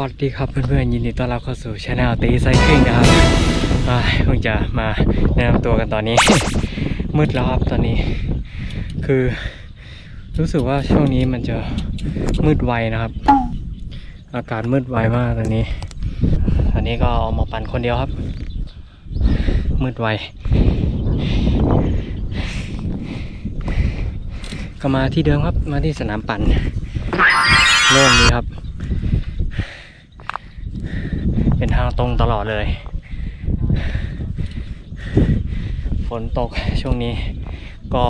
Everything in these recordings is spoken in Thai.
วัสดีครับเพื่อนๆยินดีต้อนรับเข้าสู่ช anel ตีไซคลิงนะครับอ่าเพิ่งจะมาแนะนำตัวกันตอนนี้ มืดแล้วครับตอนนี้ คือรู้สึกว่าช่วงนี้มันจะมืดไวนะครับ อากาศมืดไวมากตอนนี้ตอนนี้ก็ออกมาปั่นคนเดียวครับ มืดไว ก็มาที่เดิมครับมาที่สนามปั่นโล่งดีครับ เป็นทางตรงตลอดเลย ฝนตกช่วงนี้ก็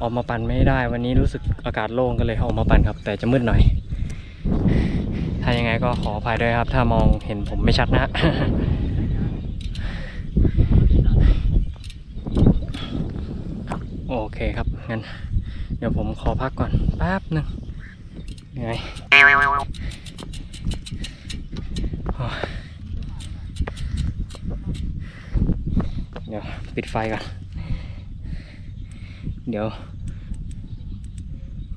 ออกมาปั่นไม่ได้ วันนี้รู้สึกอากาศโล่งก็เลยออกมาปั่นครับ แต่จะมืดหน่อย ถ้ายังไงก็ขออภัยด้วยครับ ถ้ามองเห็นผมไม่ชัดนะโอเคครับงั้นเดี๋ยวผมขอพักก่อนแป๊บหนึ่งเหนื่อยโอ้ยเดี๋ยวปิดไฟก่อน เดี๋ยว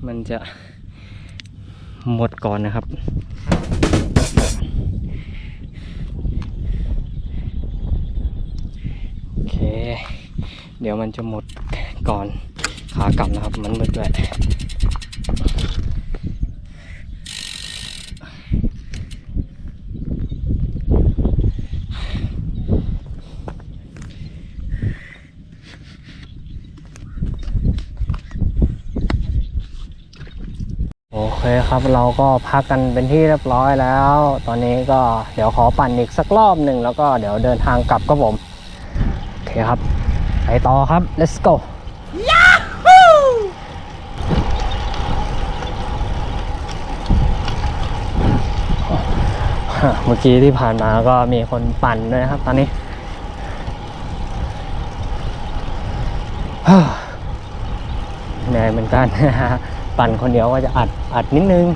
มันจะหมดก่อนนะครับ โอเค เดี๋ยวมันจะหมดก่อนขากลับนะครับ มันมืดด้วยโอ เคครับเราก็พักกันเป็นที่เรียบร้อยแล้ว ตอนนี้ก็เดี๋ยวขอปั่นอีกสักรอบหนึ่งแล้วก็เดี๋ยวเดินทางกลับครับผม โอเคครับ ไปต่อครับ let's go เมื่อกี้ที่ผ่านมาก็มีคนปั่นด้วยนะครับ ตอนนี้เหนื่อยเหมือนกันนะฮะ ปั่นคนเดียวก็จะอัดอัดนิดนึง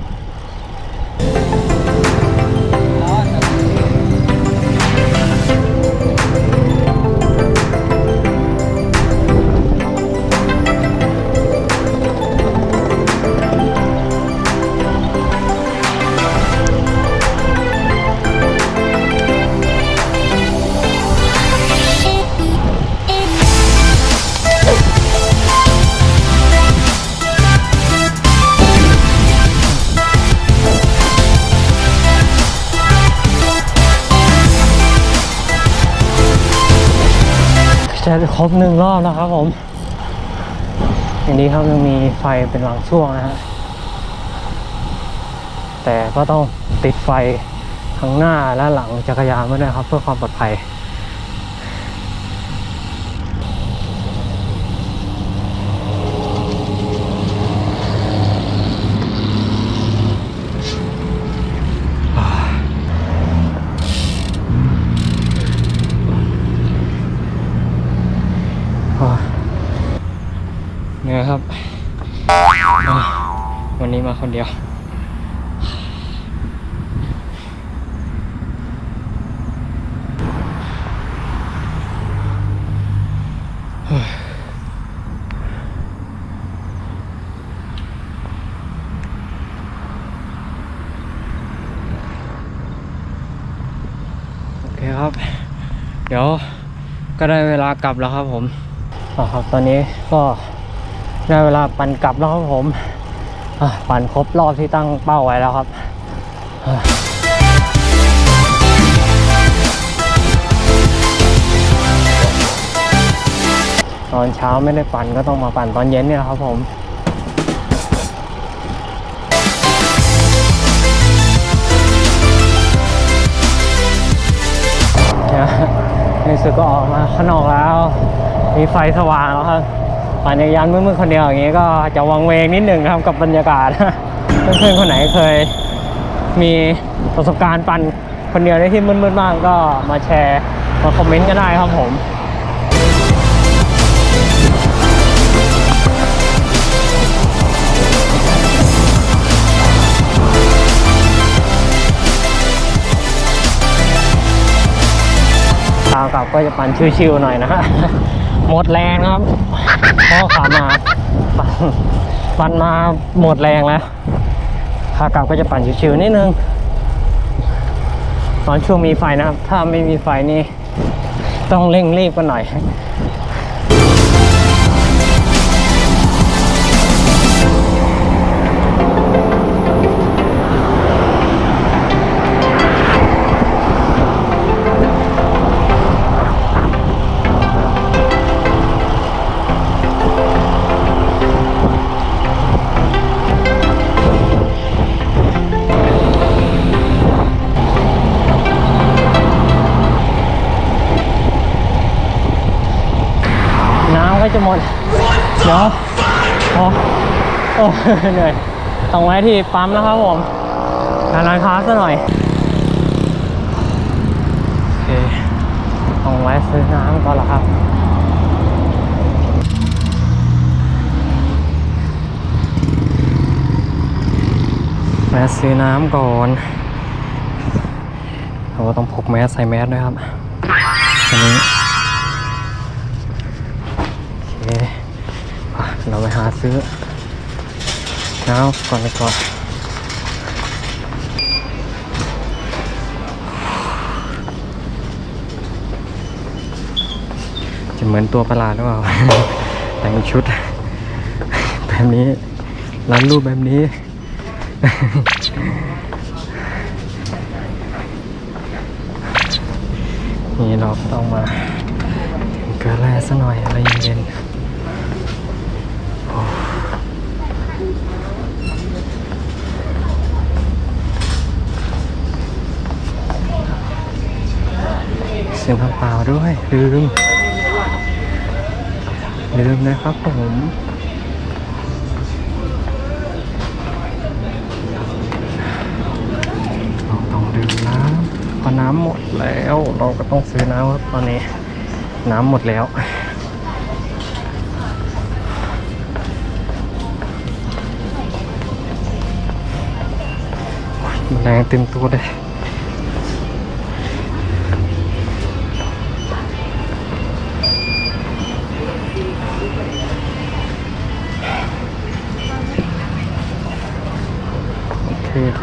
จะครบหนึ่งรอบแล้วครับผมอย่างนี้ครับยังมีไฟเป็นบางช่วงนะฮะแต่ก็ต้องติดไฟทั้งหน้าและหลังจักรยานไว้ด้วยครับ เพื่อความปลอดภัย เหนื่อยครับอะวันนี้มา คนเดียว โอเคครับ เดี๋ยวก็ได้เวลากลับแล้วครับผมอะครับ ตอนนี้ก็ได้เวลาปั่นกลับแล้วครับผม ปั่นครบรอบที่ตั้งเป้าไว้แล้วครับอตอนเช้าไม่ได้ปั่นก็ต้องมาปั่นตอนเย็นเนี่ยแหละครับผมเนี่สึกก็ออกมาข้างนอกแล้ว มีไฟสว่างแล้วครับ ปั่นจักรยานมืดๆคนเดียวอย่างนี้ก็จะวังเวงนิดหนึ่งนะครับกับบรรยากาศ เพื่อนๆคนไหนเคยมีประสบการณ์ปั่นคนเดียวได้ที่มืดๆบ้างก็มาแชร์มาคอมเมนต์ก็ได้ครับผมทางกลับก็จะปั่นชิวๆหน่อยนะฮะ หมดแรงครับพ่อขามาปั่นปั่นมาหมดแรงแล้วขากลับก็จะปั่นชิวๆนิดนึง ตอนช่วงมีไฟนะครับ ถ้าไม่มีไฟนี่ต้องเร่งรีบกันหน่อย ก็จะหมดเดี๋ยวโอ้โอ้เหนื่อยต้องไว้ที่ปั๊มนะครับผมหาร้านค้าซะหน่อยโอเคต้องแวะซื้อน้ำก่อนละครับแวะซื้อน้ำก่อนเราก็ต้องพกแมสใส่แมสด้วยครับอันนี้ โอเคอะ เราไปหาซื้อน้ำก่อนไปก่อนจะเหมือนตัวประหลาดหรือเปล่า แต่งชุด แบบนี้ร้านรูปแบบนี้ นี่เราก็ต้องมาเกลือแร่ซะหน่อยอะไรเย็นๆ เสียงเปล่าด้วยลืมลืมนะครับผมเราต้องดื่มน้ำพอน้ำหมดแล้ว เราก็ต้องซื้อน้ำครับตอนนี้ น้ำหมดแล้วโอ๊ยแรงเต็มตัวเลย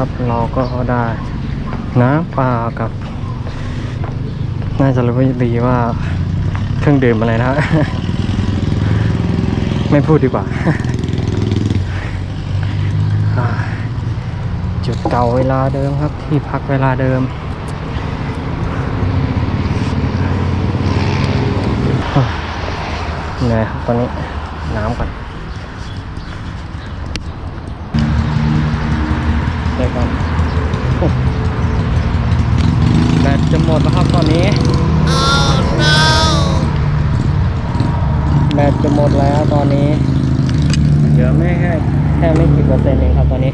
เคครับ เราก็ได้น้ำเปลากับ น่าจะรู้ดีว่าเครื่องดื่มอะไรนะ ไม่พูดดีกว่า จุดเก่าเวลาเดิมครับ ที่พักเวลาเดิมเหนื่อยครับตอนนี้น้ำก่อน ก่อนโอ้แบตจะหมดแล้วครับตอนนี้แบตจะหมดแล้วตอนนี้ เหลือไม่แค่แค่ไม่กี่เปอร์เซ็นต์เองครับตอนนี้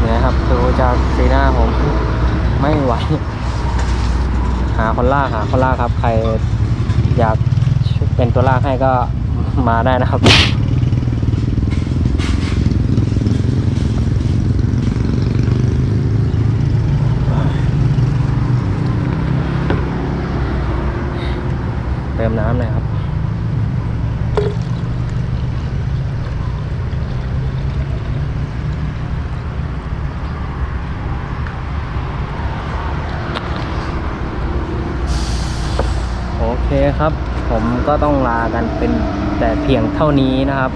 เนี่ยครับดูจากสีหน้าผม ไม่ไหว หาคนลากหาคนลากครับ ใครอยากเป็นตัวลากให้ก็มาได้นะครับเติมน้ำเลยครับ โอเครับ ผมก็ต้องลากันเป็นแต่เพียงเท่านี้นะครับ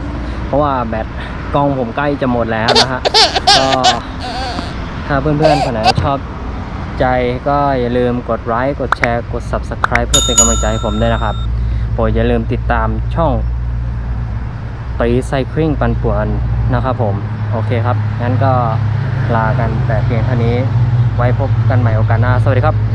เพราะว่าแบตกล้องผมใกล้จะหมดแล้วนะฮะก็ถ้าเพื่อนๆคนไหนชอบใจก็อย่าลืมกดไลค์กดแชร์กด Subscribe เพื่อเป็นกำลังใจให้ผมด้วยนะครับโปรดอย่าลืมติดตามช่องตีไซคลิงปันป่วนนะครับผม โอเคครับ งั้นก็ลากันแต่เพียงเท่านี้ไว้พบกันใหม่โอกาสหน้า สวัสดีครับ